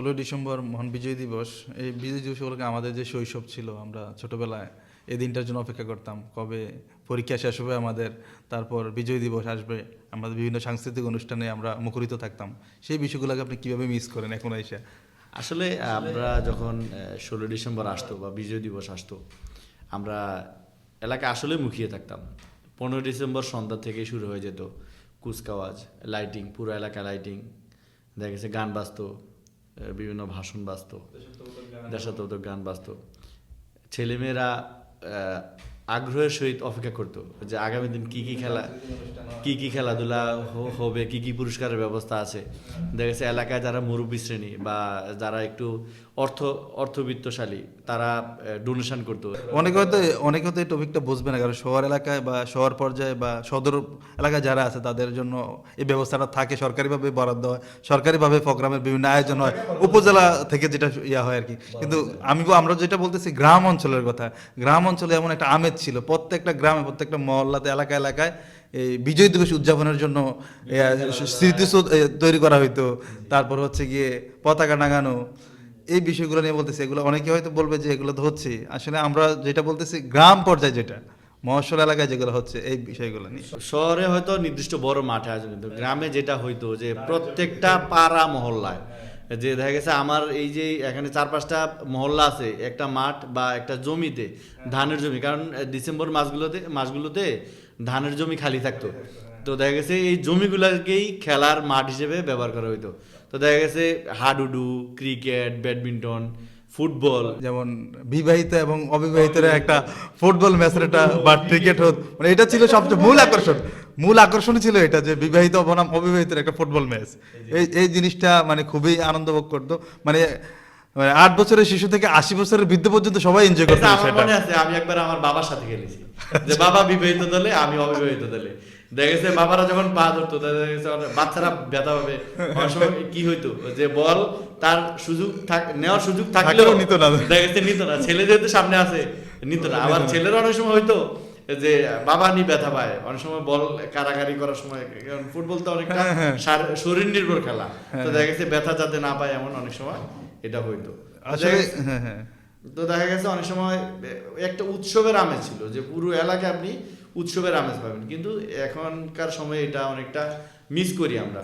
ষোলোই ডিসেম্বর মহান বিজয় দিবস। এই বিজয় দিবস উপলক্ষে আমাদের যে শৈশব ছিল, আমরা ছোটবেলায় এই দিনটার জন্য অপেক্ষা করতাম। কবে পরীক্ষা শেষ হবে আমাদের, তারপর বিজয় দিবস আসবে আমরা বিভিন্ন সাংস্কৃতিক অনুষ্ঠানে আমরা মুখরিত থাকতাম। সেই বিষয়গুলোকে আপনি কীভাবে মিস করেন এখন এসে? আসলে আমরা যখন ষোলো ডিসেম্বর আসতো বা বিজয় দিবস আসতো, আমরা এলাকা আসলে মুখিয়ে থাকতাম। পনেরো ডিসেম্বর সন্ধ্যা থেকে শুরু হয়ে যেত। কুচকাওয়াজ লাইটিং পুরো এলাকা লাইটিং দেখা গেছে গান বাজতো। বিভিন্ন ভাষণ বাজতো। দেশাত্মবোধক গান। বাজতো। ছেলেমেয়েরা আগ্রহের সহিত অপেক্ষা করতো যে আগামী দিন কী কী খেলা, কী কী খেলাধুলা হবে, কী কী পুরস্কারের ব্যবস্থা আছে। দেখা গেছে এলাকায় যারা মুরব্বী শ্রেণি বা যারা একটু অর্থ, অর্থবিত্তশালী, তারা ডোনেশন করতো। অনেকে হয়তো অনেকে হয়তো এই টপিকটা বুঝবে না, কারণ শহর এলাকায় বা শহর পর্যায়ে বা সদর এলাকায় যারা আছে, তাদের জন্য এই ব্যবস্থাটা থাকে, সরকারিভাবে বরাদ্দ হয়, সরকারিভাবে প্রোগ্রামের বিভিন্ন আয়োজন হয়, উপজেলা থেকে যেটা ইয়া হয় আর কি। কিন্তু আমি, আমরা যেটা বলতেছি গ্রাম অঞ্চলের কথা, গ্রাম অঞ্চলে এমন একটা আমেজ ছিল। প্রত্যেকটা গ্রামে প্রত্যেকটা মহল্লাতে এলাকা এলাকায় এই বিজয় দিবস উদযাপনের জন্য এ, স্মৃতি তৈরি করা হইতো। তারপর হচ্ছে গিয়ে পতাকা টাঙানো এই বিষয়গুলো নিয়ে বলতেছি এগুলো অনেকে হয়তো বলবে যে এগুলো তো হচ্ছে। আসলে আমরা যেটা বলতেছি গ্রাম পর্যায়ে যেটা মহাশল এলাকায় যেগুলো হচ্ছে এই বিষয়গুলো নিয়ে। শহরে হয়তো নির্দিষ্ট বড় মাঠে আয়োজন কিন্তু গ্রামে যেটা হইতো যে প্রত্যেকটা পাড়া মহল্লায় যে দেখা গেছে আমার এই যে এখানে চার পাঁচটা মহল্লা আছে, একটা মাঠ বা একটা জমিতে, ধানের জমি। কারণ ডিসেম্বর মাসগুলোতে মাসগুলোতে ধানের জমি খালি থাকতো। তো দেখা গেছে এই জমিগুলোকেই খেলার মাঠ হিসেবে ব্যবহার করা হইতো। তো দেখা গেছে হাডুডু, ক্রিকেট, ব্যাডমিন্টন ফুটবল। যেমন বিবাহিত এবং অবিবাহিতের একটা ফুটবল ম্যাচের একটা বা ক্রিকেট হোক মানে এটা ছিল সবচেয়ে মূল আকর্ষণ। মূল আকর্ষণ ছিল এটা যে বিবাহিত বনাম অবিবাহিতের একটা ফুটবল ম্যাচ। এই এই জিনিসটা মানে খুবই আনন্দ ভোগ করতো। মানে মানে আট বছরের শিশু থেকে আশি বছরের বৃদ্ধ পর্যন্ত সবাই এনজয় করতো এটা আমার মনে আছে আমি একবার আমার বাবার সাথে খেলেছি যে বাবা বিবাহিত দলে আমি অবিবাহিত দলে। দেখা গেছে বাবারা যখন পা ধরতো বাচ্চারা ব্যথা পাবে। কি হইতো? যে বল তার সুযোগ নেওয়ার সুযোগ থাকলেও নিত না। দেখা গেছে নিত না। ছেলে যেহেতু সামনে আছে নিত না। আবার ছেলেরা অনেক সময় হইতো যে বাবা নি ব্যথা পায়। অনেক সময় বল কারাকারি করার সময় কারণ ফুটবল তো অনেকটা হ্যাঁ, শরীর নির্ভর খেলা। তো দেখা গেছে ব্যথা যাতে না পায় এমন অনেক সময় এটা হইতো। আসলে হ্যাঁ হ্যাঁ। তো দেখা গেছে অনেক সময় একটা উৎসবের আমেজ ছিল যে পুরো এলাকায় আপনি উৎসবের আমেজ পাবেন। কিন্তু এখনকার সময় এটা অনেকটা মিস করি আমরা।